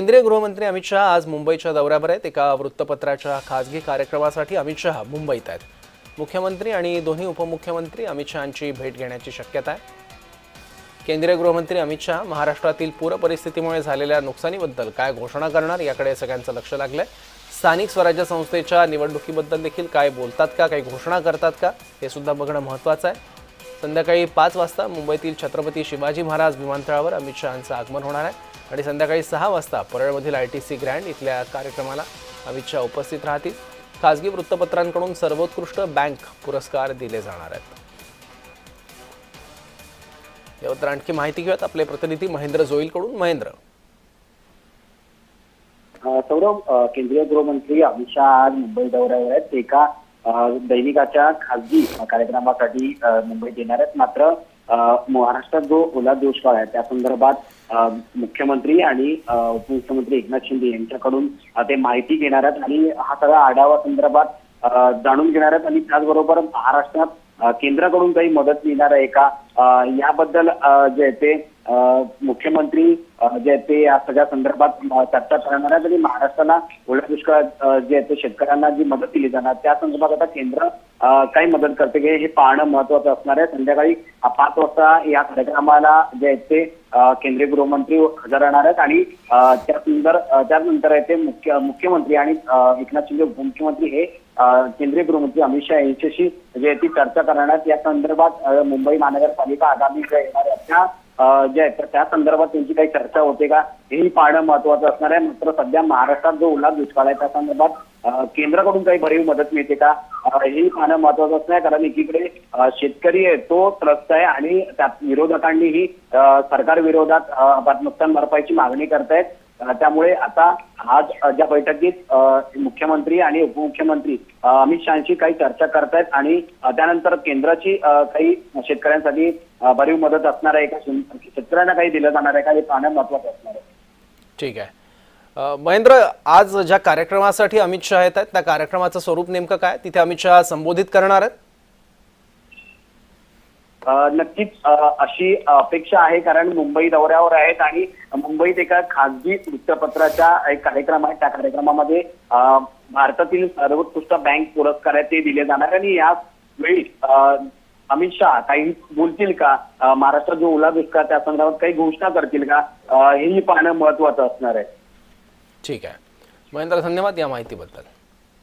केंद्रीय गृहमंत्री अमित शहा आज मुंबईच्या दौऱ्यावर आहेत. एका वृत्तपत्राच्या खासगी कार्यक्रमासाठी अमित शहा मुंबईत आहेत. मुख्यमंत्री आणि दोन्ही उपमुख्यमंत्री अमित शहांची भेट घेण्याची शक्यता आहे. केंद्रीय गृहमंत्री अमित शहा महाराष्ट्रातील पूर परिस्थितीमुळे झालेल्या नुकसानीबद्दल काय घोषणा करणार याकडे सगळ्यांचं लक्ष लागलंय. स्थानिक स्वराज्य संस्थेच्या निवडणुकीबद्दल देखील काय बोलतात का काही घोषणा करतात का हे सुद्धा बघणं महत्त्वाचं आहे. संध्याकाळी पाच वाजता मुंबईतील छत्रपती शिवाजी महाराज विमानतळावर अमित शहांचं आगमन होणार आहे. आणि संध्याकाळी सहा वाजता परळमधील आय टी सी ग्रँड इथल्या कार्यक्रमाला अमित शहा उपस्थित राहतील. खासगी वृत्तपत्रांकडून सर्वोत्कृष्ट बँक पुरस्कार दिले जाणार आहेत. यावर आणखी माहिती घेऊयात. आपले प्रतिनिधी महेंद्र जोईलकडून. महेंद्र. सौरभ केंद्रीय गृहमंत्री अमित शहा आज मुंबई दौऱ्यावर आहेत. एका दैनिकाच्या खासगी कार्यक्रमासाठी मुंबईत येणार आहेत. मात्र महाराष्ट्रात जो ओला दुष्काळ आहे त्या संदर्भात मुख्यमंत्री आणि उपमुख्यमंत्री एकनाथ शिंदे यांच्याकडून ते माहिती घेणार आहेत आणि हा सगळा आढावा संदर्भात जाणून घेणार आहेत. आणि त्याचबरोबर महाराष्ट्रात केंद्राकडून काही मदत मिळणार आहे का? याबद्दल जे आहे ते मुख्यमंत्री जे ते या सगळ्या संदर्भात चर्चा करणार आहेत आणि महाराष्ट्राला ओल्या दुष्काळात जे आहे ते शेतकऱ्यांना जी मदत दिली जाणार त्या संदर्भात आता केंद्र काय मदत करते की हे पाहणं महत्वाचं असणार आहे. संध्याकाळी पाच वाजता या कार्यक्रमाला जे आहेत ते केंद्रीय गृहमंत्री हजर राहणार आहेत आणि त्यानंतर त्या त्यानंतर आहे ते मुख्य मुख्यमंत्री आणि एकनाथ शिंदे उपमुख्यमंत्री हे केंद्रीय गृहमंत्री अमित शहा यांच्याशी जे आहे ती चर्चा करणार आहेत. या संदर्भात मुंबई महानगरपालिका आगामी ज्या येणार आहेत त्या जे आहेत तर त्या संदर्भात त्यांची काही चर्चा होते का? हेही पाहणं महत्वाचं असणार आहे. मात्र सध्या महाराष्ट्रात जो ओला दुष्काळ आहे त्या संदर्भात केंद्राकडून काही भरीव मदत मिळते का? हेही पाहणं महत्वाचं असणार आहे. कारण एकीकडे शेतकरी आहे तो त्रस्त आहे आणि त्यात विरोधकांनीही सरकार विरोधात नुकसान भरपाईची मागणी करतायत. त्यामुळे आता आज ज्या बैठकीत मुख्यमंत्री आणि उपमुख्यमंत्री अमित शहाशी काही चर्चा करतायत आणि त्यानंतर केंद्राची काही शेतकऱ्यांसाठी भरीव मदत असणार आहे का? शेतकऱ्यांना काही दिलं जाणार आहे का? हे पाहणं महत्वाचं असणार आहे. ठीक आहे. महेंद्र आज ज्या कार्यक्रमासाठी अमित शहा येत आहेत त्या कार्यक्रमाचं स्वरूप नेमकं काय? तिथे अमित शहा संबोधित करणार आहेत? नक्कीच अशी अपेक्षा आहे कारण मुंबई दौऱ्यावर आहेत आणि मुंबईत एका खासगी वृत्तपत्राच्या एक कार्यक्रम आहे. त्या कार्यक्रमामध्ये भारतातील सर्वोत्कृष्ट बँक पुरस्कार आहेत ते दिले जाणार आणि यावेळी अमित शहा काही बोलतील का? महाराष्ट्रात जो ओला दुष्काळ त्या संदर्भात काही घोषणा करतील का? हेही पाहणं महत्वाचं असणार आहे. ठीक आहे. महेंद्र धन्यवाद या माहितीबद्दल.